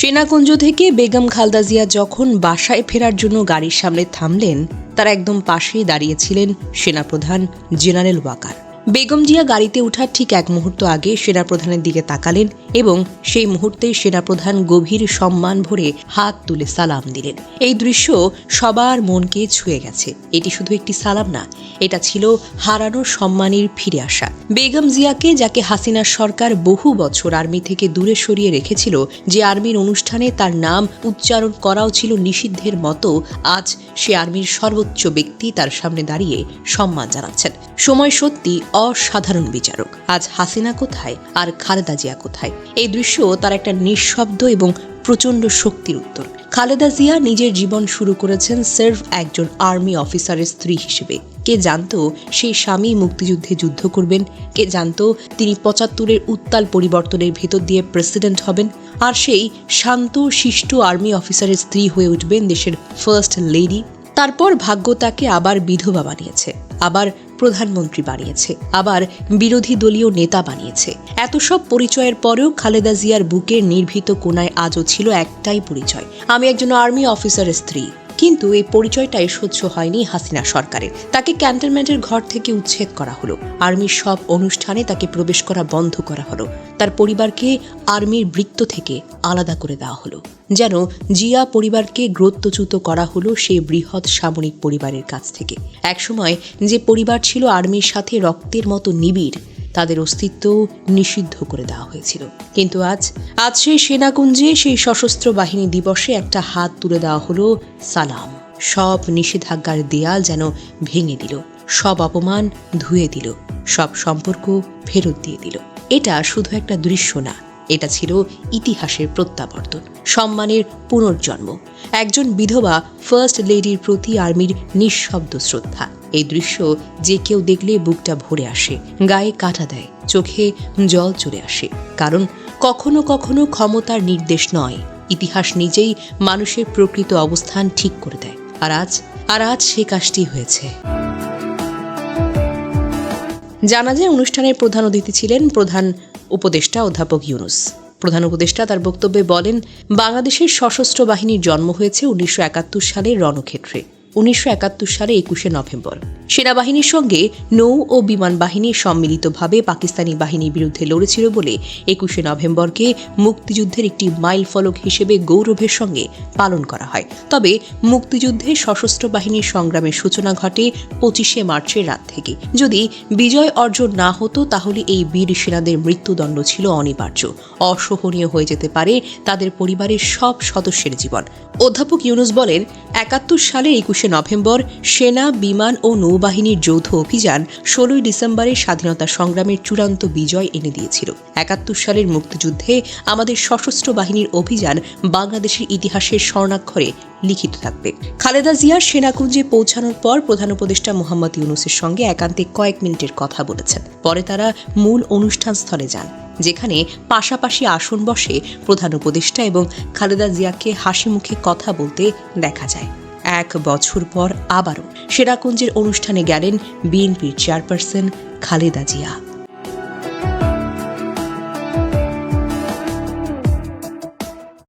সেনাকুঞ্জ থেকে বেগম খালদা জিয়া যখন বাসায় ফেরার জন্য গাড়ির সামনে থামলেন, তার একদম পাশেই দাঁড়িয়েছিলেন সেনাপ্রধান জেনারেল ওয়াকার। বেগম জিয়া গাড়িতে ওঠার ঠিক এক মুহূর্ত আগে সেনাপ্রধানের দিকে তাকালেন এবং সেই মুহূর্তেই সেনাপ্রধান গভীর সম্মান ভরে হাত তুলে সালাম দিলেন। এই দৃশ্য সবার মনকে ছুঁয়ে গেছে। এটি শুধু একটি সালাম না, এটা ছিল হারানো সম্মানের ফিরে আসা। বেগম জিয়াকে, যাকে হাসিনার সরকার বহু বছর আর্মি থেকে দূরে সরিয়ে রেখেছিল, যে আর্মির অনুষ্ঠানে তার নাম উচ্চারণ করাও ছিল নিষিদ্ধের মতো, আজ সে আর্মির সর্বোচ্চ ব্যক্তি তার সামনে দাঁড়িয়ে সম্মান জানাচ্ছেন। সময় সত্যি অসাধারণ বিচারক। আজ হাসিনা কোথায়? আর খালেদা জিয়া কোথায়? এই দৃশ্য তার একটা নিঃশব্দ এবং প্রচণ্ড শক্তির উত্তর। খালেদা জিয়া নিজের জীবন শুরু করেছেন সের্ফ একজন আর্মি অফিসারের স্ত্রী হিসেবে। কে জানতো সেই স্বামী মুক্তিযুদ্ধে যুদ্ধ করবেন? কে জানতো তিনি পঁচাত্তরের উত্তাল পরিবর্তনের ভেতর দিয়ে প্রেসিডেন্ট হবেন? আর সেই শান্ত, শিষ্ট আর্মি অফিসারের স্ত্রী হয়ে উঠবেন দেশের ফার্স্ট লেডি। তারপর ভাগ্য তাকে আবার বিধবা বানিয়েছে। আবার প্রধানমন্ত্রী বানিয়েছে, আবার বিরোধী দলীয় নেতা বানিয়েছে। এত সব পরিচয়ের পরেও খালেদা জিয়ার বুকের নির্ভীত কোনায় আজও ছিল একটাই পরিচয়, আমি একজন আর্মি অফিসারের স্ত্রী। কিন্তু এই পরিচয়টাই সহ্য হয়নি হাসিনা সরকারের। তাকে ক্যান্টনমেন্টের ঘর থেকে উচ্ছেদ করা হলো। আর্মির সব অনুষ্ঠানে তাকে প্রবেশ করা বন্ধ করা হলো। তার পরিবারকে আর্মির বৃত্ত থেকে আলাদা করে দেওয়া হলো। যেন জিয়া পরিবারকে গ্রত্বচ্যুত করা হলো সেই বৃহৎ সামরিক পরিবারের কাছ থেকে। একসময় যে পরিবার ছিল আর্মির সাথে রক্তের মতো নিবিড় তাদের অস্তিত্ব নিষিদ্ধ করে দেওয়া হয়েছিল। কিন্তু আজ আজ সেই সেনাকুঞ্জে সেই সশস্ত্র বাহিনী দিবসে একটা হাত তুলে দেওয়া হলো সালাম। সব নিষেধাজ্ঞার দেয়াল যেন ভেঙে দিল, সব অপমান ধুয়ে দিল, সব সম্পর্ক ফেরত দিয়ে দিল। এটা শুধু একটা দৃশ্য না এটা ছিল ইতিহাসের প্রত্যাবর্তন, সম্মানের পুনর্জন্ম। একজন বিধবা ফার্স্ট লেডির প্রতি আর্মির নিঃশব্দ শ্রদ্ধা। এই দৃশ্য যে কেউ দেখলে বুকটা ভরে আসে, গায়ে কাটা দেয়, চোখে জল চলে আসে। কারণ কখনো কখনো ক্ষমতার নির্দেশ নয়, ইতিহাস নিজেই মানুষের প্রকৃত অবস্থান ঠিক করে দেয়। আর আজ আর আজ সে কাজটি হয়েছে। জানা যায় অনুষ্ঠানের প্রধান অতিথি ছিলেন প্রধান উপদেষ্টা অধ্যাপক ইউনুস। প্রধান উপদেষ্টা তার বক্তব্যে বলেন, বাংলাদেশের সশস্ত্র বাহিনীর জন্ম হয়েছে উনিশশো সালের রণক্ষেত্রে। উনিশশো একাত্তর সালে একুশে নভেম্বর। সেনাবাহিনীর সঙ্গে নৌ ও বিমান বাহিনী সম্মিলিতভাবে পাকিস্তানি বাহিনীর বিরুদ্ধে লড়েছিল বলে একুশে নভেম্বরকে মুক্তিযুদ্ধের একটি মাইল ফলক হিসেবে গৌরবের সঙ্গে পালন করা হয়। তবে মুক্তিযুদ্ধে সশস্ত্র বাহিনীর সংগ্রামের সূচনা ঘটে পঁচিশে মার্চের রাত থেকে। যদি বিজয় অর্জন না হতো, তাহলে এই বীর সেনাদের মৃত্যুদণ্ড ছিল অনিবার্য। অসহনীয় হয়ে যেতে পারে তাদের পরিবারের সব সদস্যের জীবন। অধ্যাপক ইউনুস বলেন, একাত্তর সালের একুশে নভেম্বর সেনা, বিমান ও নৌবাহিনীর যৌথ অভিযান ষোলোই ডিসেম্বরের স্বাধীনতা সংগ্রামের চূড়ান্ত বিজয় এনে দিয়েছিল। একাত্তর সালের মুক্তিযুদ্ধে আমাদের সশস্ত্র বাহিনীর অভিযান বাংলাদেশের ইতিহাসের স্বর্ণাক্ষরে লিখিত থাকবে। খালেদা জিয়ার সেনাকুঞ্জে পৌঁছানোর পর প্রধান উপদেষ্টা মোহাম্মদ ইউনুসের সঙ্গে একান্তে কয়েক মিনিটের কথা বলেছেন। পরে তারা মূল অনুষ্ঠান স্থলে যান, যেখানে পাশাপাশি আসন বসে প্রধান উপদেষ্টা এবং খালেদা জিয়াকে হাসি মুখে কথা বলতে দেখা যায়। এক বছর পর আবারও সেরাকুঞ্জের অনুষ্ঠানে গেলেন বিএনপির চেয়ারপারসন খালেদা জিয়া।